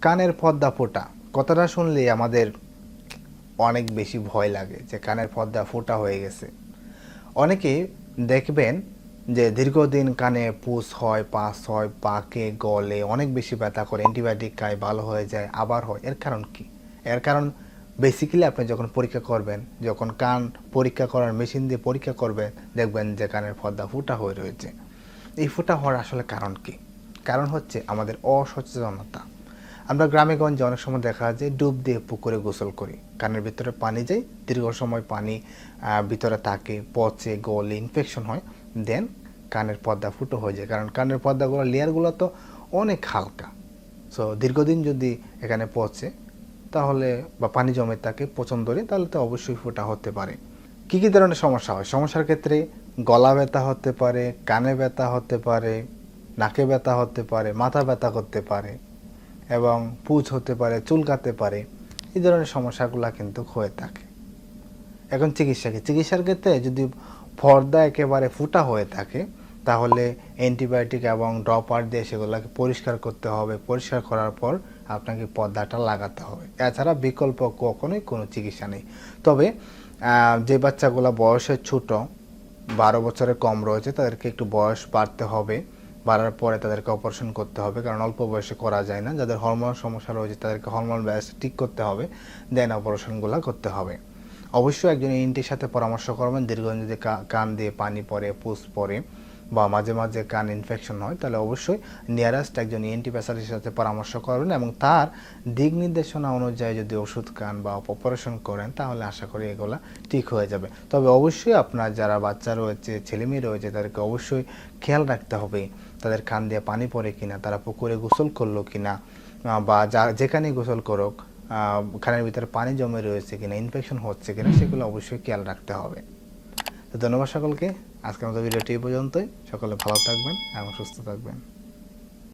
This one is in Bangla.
কানের পর্দা ফোটা। কথাটা শুনলে আমাদের অনেক বেশি ভয় লাগে যে কানের পর্দা ফোটা হয়ে গেছে। অনেকে দেখবেন যে দীর্ঘদিন কানে পুষ হয়, পাস হয়, পাকে, গলে, অনেক বেশি ব্যথা করে, অ্যান্টিবায়োটিক খায়, ভালো হয়ে যায়, আবার হয়। এর কারণ কি? এর কারণ বেসিক্যালি আপনি যখন পরীক্ষা করবেন, যখন কান পরীক্ষা করার মেশিন দিয়ে পরীক্ষা করবেন, দেখবেন যে কানের পর্দা ফুটা হয়ে রয়েছে। এই ফুটা হওয়ার আসলে কারণ কি? কারণ হচ্ছে আমাদের অসচেতনতা। আমরা গ্রামে গঞ্জে অনেক সময় দেখা যায় ডুব দিয়ে পুকুরে গোসল করি। কানের ভিতরে পানি যায়, দীর্ঘ সময় পানি ভিতরে থাকে, পচে, গলে ইনফেকশন হয় দেন কানের পর্দা ফুটো হয়ে যায়। কারণ কানের পর্দাগুলো, লেয়ারগুলো তো অনেক হালকা। সো দীর্ঘদিন যদি এখানে পচে, তাহলে বা পানি জমে থাকে পচন ধরে, তাহলে তো অবশ্যই ফোটা হতে পারে। কী কী ধরনের সমস্যা হয়? সমস্যার ক্ষেত্রে গলা ব্যথা হতে পারে, কানে ব্যথা হতে পারে, নাকে ব্যথা হতে পারে, মাথা ব্যথা করতে পারে। এবং পুজ হতে পারে, চুলকাতে পারে, এই ধরনের সমস্যাগুলো কিন্তু হয়ে থাকে। এখন চিকিৎসা কি? চিকিৎসার ক্ষেত্রে যদি পর্দা একেবারে ফুটা হয়ে থাকে, তাহলে অ্যান্টিবায়োটিক এবং ড্রপার দিয়ে সেগুলোকে পরিষ্কার করতে হবে। পরিষ্কার করার পর আপনাকে পর্দাটা লাগাতে হবে। এছাড়া বিকল্প কখনোই কোনো চিকিৎসা নেই। তবে যে বাচ্চাগুলো বয়সে ছোট, বারো বছরের কম রয়েছে, তাদেরকে একটু বয়স বাড়তে হবে। বাড়ার পরে তাদেরকে অপারেশন করতে হবে, কারণ অল্প বয়সে করা যায় না। যাদের হরমোন সমস্যা রয়েছে, তাদেরকে হরমোন ব্যাস ঠিক করতে হবে দেন অপারেশনগুলো করতে হবে। অবশ্যই একজন ইন্টির সাথে পরামর্শ করবেন, দীর্ঘদিন যদি কান দিয়ে পানি পরে, পুষ পড়ে বা মাঝে মাঝে কান ইনফেকশন হয়, তাহলে অবশ্যই নিয়ারেস্ট একজন ইএনটি স্পেশালিস্টের সাথে পরামর্শ করবেন এবং তার দিক নির্দেশনা অনুযায়ী যদি ওষুধ খান বা অপারেশন করেন, তাহলে আশা করি এগুলো ঠিক হয়ে যাবে। তবে অবশ্যই আপনার যারা বাচ্চা রয়েছে ছেলেমেয়ে রয়েছে, তাদেরকে অবশ্যই খেয়াল রাখতে হবে তাদের কান দিয়ে পানি পড়ে কিনা, তারা পুকুরে গোসল করল কিনা বা যা যেখানেই গোসল করুক খানের ভিতরে পানি জমে রয়েছে কিনা ইনফেকশন হচ্ছে কিনা, সেগুলো অবশ্যই খেয়াল রাখতে হবে। তো ধন্যবাদ সকলকে। আজকের মতো ভিডিওটি পর্যন্তই। সকলে ভালো থাকবেন এবং সুস্থ থাকবেন।